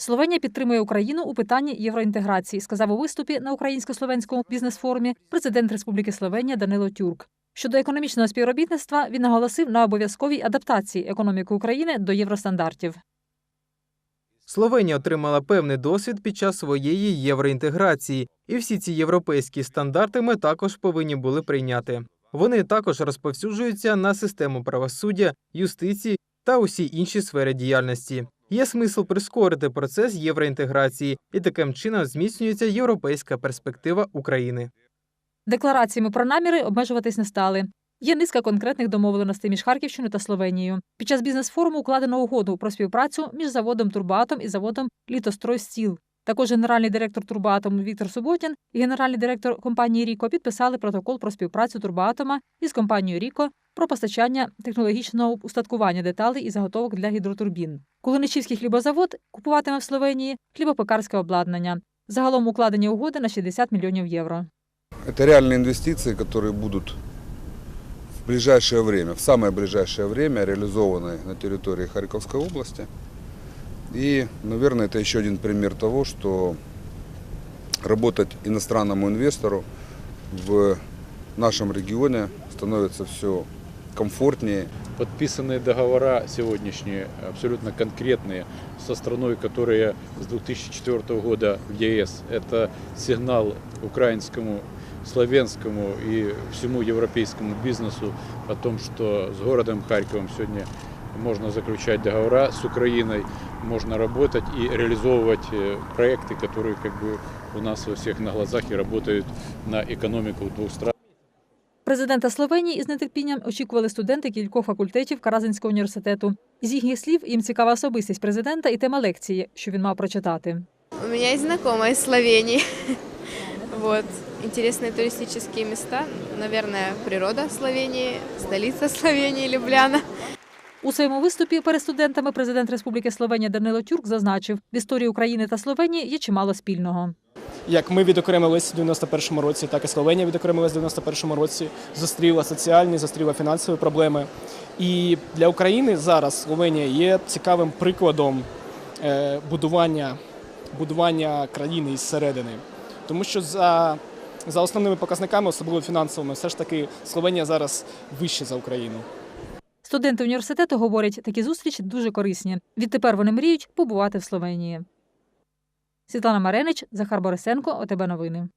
Словенія підтримує Україну у питанні євроінтеграції, сказав у виступі на українсько-словенському бізнес-форумі президент Республіки Словенія Данило Тюрк. Щодо економічного співробітництва він наголосив на обов'язковій адаптації економіки України до євростандартів. Словенія отримала певний досвід під час своєї євроінтеграції, і всі ці європейські стандарти ми також повинні були прийняти. Вони також розповсюджуються на систему правосуддя, юстиції та усі інші сфери діяльності. Є смисл прискорити процес євроінтеграції, і таким чином зміцнюється європейська перспектива України. Деклараціями про наміри обмежуватись не стали. Є низка конкретних домовленостей між Харківщиною та Словенією. Під час бізнес-форуму укладено угоду про співпрацю між заводом Турбоатом і заводом Літостройстіл. Також генеральний директор Турбоатому Віктор Суботін і генеральний директор компанії Ріко підписали протокол про співпрацю Турбоатома із компанією Ріко про постачання технологічного устаткування деталей і заготовок для гідротурбін. Кулиничівський хлібозавод купуватиме в Словенії хлібопекарське обладнання. Загалом укладені угоди на 60 мільйонів євро. Это реальные инвестиции, которые будут в ближайшее время, в самое ближайшее время реализованы на территории Харьковской области. И, наверное, это еще один пример того, что работать иностранному инвестору в нашем регионе становится все комфортнее Подписанные договора сегодняшние абсолютно конкретные со страной, которая с 2004 года в ЕС. Это сигнал украинскому, славянскому и всему европейскому бизнесу о том, что с городом Харьковом сегодня можно заключать договора с Украиной, можно работать и реализовывать э, проекты, которые как бы у нас у всех на глазах и работают на экономику двух стран. Президента Словенії із нетерпінням очікували студенти кількох факультетів Каразинського університету. З їхніх слів їм цікава особистість президента і тема лекції, що він мав прочитати. У меня есть знакомая из Словении. Вот. Интересные туристические места. Наверное, природа Словении, столица Словении, Любляна. У своєму виступі перед студентами президент Республіки Словенія Данило Тюрк зазначив, в історії України та Словенії є чимало спільного. Як ми відокремились в 91-му році, так і Словенія відокремилась в 91-му році, зустріла соціальні, зустріла фінансові проблеми. І для України зараз Словенія є цікавим прикладом е, будування, будування країни із середини. Тому що за, за основними показниками, особливо фінансовими, все ж таки Словенія зараз вище за Україну. Студенти університету говорять, такі зустрічі дуже корисні. Відтепер вони мріють побувати в Словенії. Світлана Маренич, Захар Борисенко, ОТБ Новини.